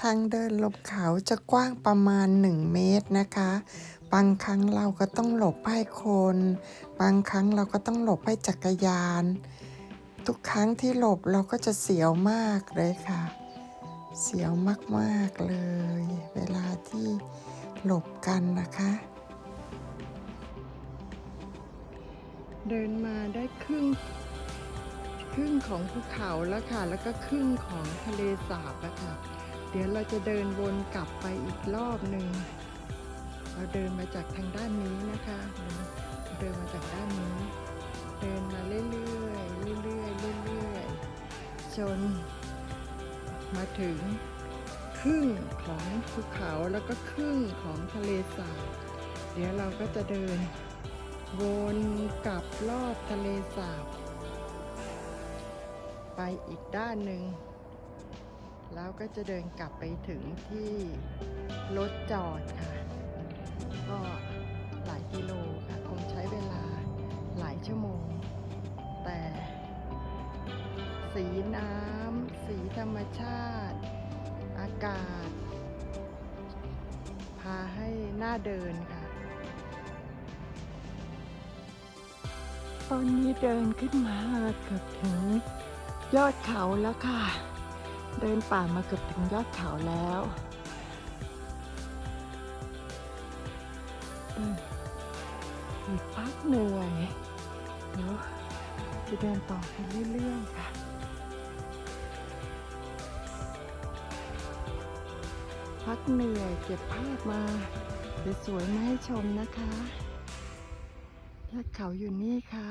ทางเดินลงเขาจะกว้างประมาณ 1 เมตรนะคะ บางครั้งเราก็ต้องหลบให้คน บางครั้งเราก็ต้องหลบให้จักรยาน ทุกครั้งที่หลบเราก็จะเสียวมากเลยค่ะ เสียวมากๆเลย เวลาที่หลบกันนะคะ เดินมาได้ครึ่งครึ่งของภูเขาแล้วค่ะ แล้วก็ครึ่งของทะเลสาบแล้วค่ะ เดี๋ยวเราจะเดินวนกลับไปอีกรอบหนึ่ง เราเดินมาจากทางด้านนี้นะคะ เดินมาจากด้านนี้ เดินมาเรื่อยๆ เรื่อยๆ เรื่อยๆ จน มาถึงครึ่งของภูเขาแล้วก็ครึ่งของทะเลสาบ เดี๋ยวเราก็จะเดินวนกลับรอบทะเลสาบ ไปอีกด้านหนึ่ง แล้วก็จะเดินกลับไปถึงที่รถจอดค่ะ ก็หลายกิโลค่ะ คงใช้เวลาหลายชั่วโมง แต่ สีน้ำ สีธรรมชาติ อากาศ พาให้หน้าเดินค่ะ ตอนนี้เดินขึ้นมาเกือบถึงยอดเขาแล้วค่ะ เดินป่ามาเกือบถึงยอดเขาแล้วเดินอีกพักเหนื่อย เดี๋ยวจะเดินต่อไปเรื่อยๆค่ะพักเหนื่อยเก็บภาพมาสวยๆมาให้ชมนะคะยอดเขาอยู่นี่ค่ะ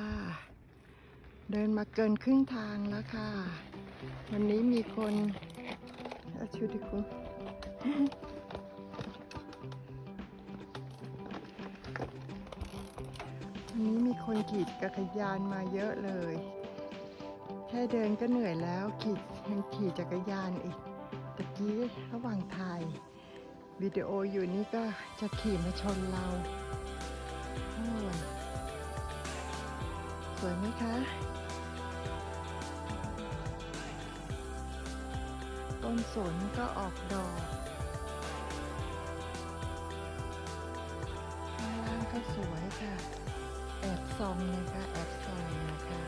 เดินมาเกินครึ่งทางแล้วค่ะ วันนี้มีคนอาชูดิคุณวันนี้มีคนขี่จักรยานมาเยอะเลย แค่เดินก็เหนื่อยแล้วขี่ยังขี่จักรยานอีกตะกี้ระหว่างถ่ายวิดีโออยู่นี่ก็จะขี่มาชนเราสวยไหมคะ ต้นสนก็ออกดอก ข้างล่างก็สวยค่ะ แอบส่องนะคะแอบส่องนะคะ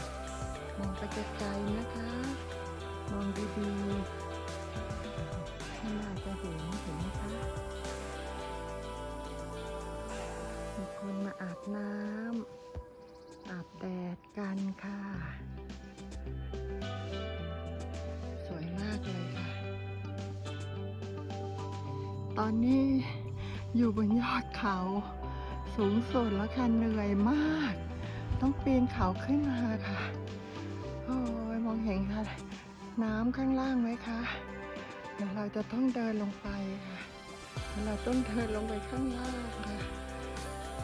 มองไปไกลๆนะคะ มองดีๆข้างหน้าจะเห็นเห็นไหมคะมีคนมาอาบน้ำ ตอนนี้อยู่บนยอดเขา สูงสุดแล้วค่ะเหนื่อยมาก ต้องปีนเขาขึ้นมาค่ะ โอ้ยมองเห็นค่ะ น้ำข้างล่างไหมคะเดี๋ยวเราจะต้องเดินลงไปค่ะเวเราต้องเดินลงไปข้างล่างค่ะ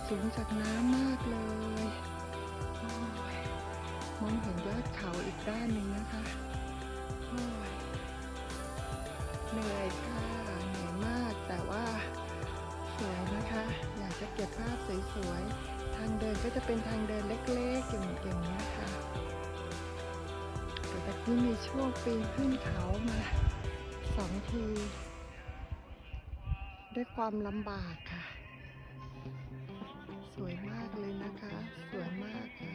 สูงจากน้ำมากเลยอมองเห็นยอดเขาอีกด้านหนึ่งนะคะ เหนื่อยค่ะ จะเก็บภาพสวยๆ ทางเดินก็จะเป็นทางเดินเล็กๆอย่างอย่างนี้ยค่ะแต่ตะกี้มีช่วงปีนขึ้นเขามาสองที ด้วยความลำบากค่ะ สวยมากเลยนะคะ สวยมากค่ะ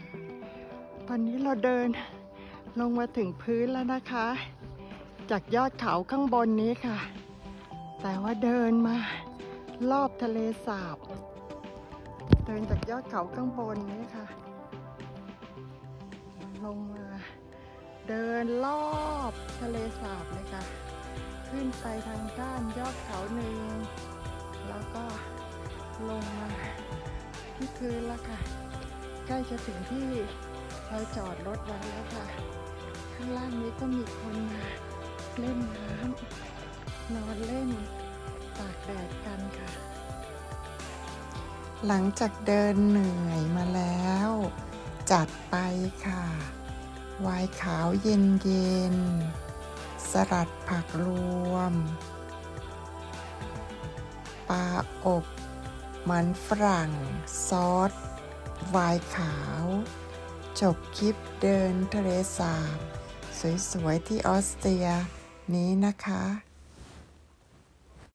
ตอนนี้เราเดินลงมาถึงพื้นแล้วนะคะ จากยอดเขาข้างบนนี้ค่ะ แต่ว่าเดินมารอบทะเลสาบ ดินจากยอดเขาข้างบนนี้ค่ะ ลงมาเดินรอบทะเลสาบเลยค่ะ ขึ้นไปทางด้านยอดเขาหนึ่ง แล้วก็ลงมาที่พื้นแล้วค่ะ ใกล้จะถึงที่เราจอดรถไว้แล้วค่ะ ข้างล่างนี้ก็มีคนมาเล่นน้ำนอนเล่นตากแดดกันค่ะ หลังจากเดินเหนื่อยมาแล้ว จัดไปค่ะ วายขาวเย็นเย็น สลัดผักรวม ปลาอบมันฝรั่ง ซอสวน์ขาว จบคลิปเดินทะเลสาบ สวย ๆ ที่ออสเตรียนี้นะคะ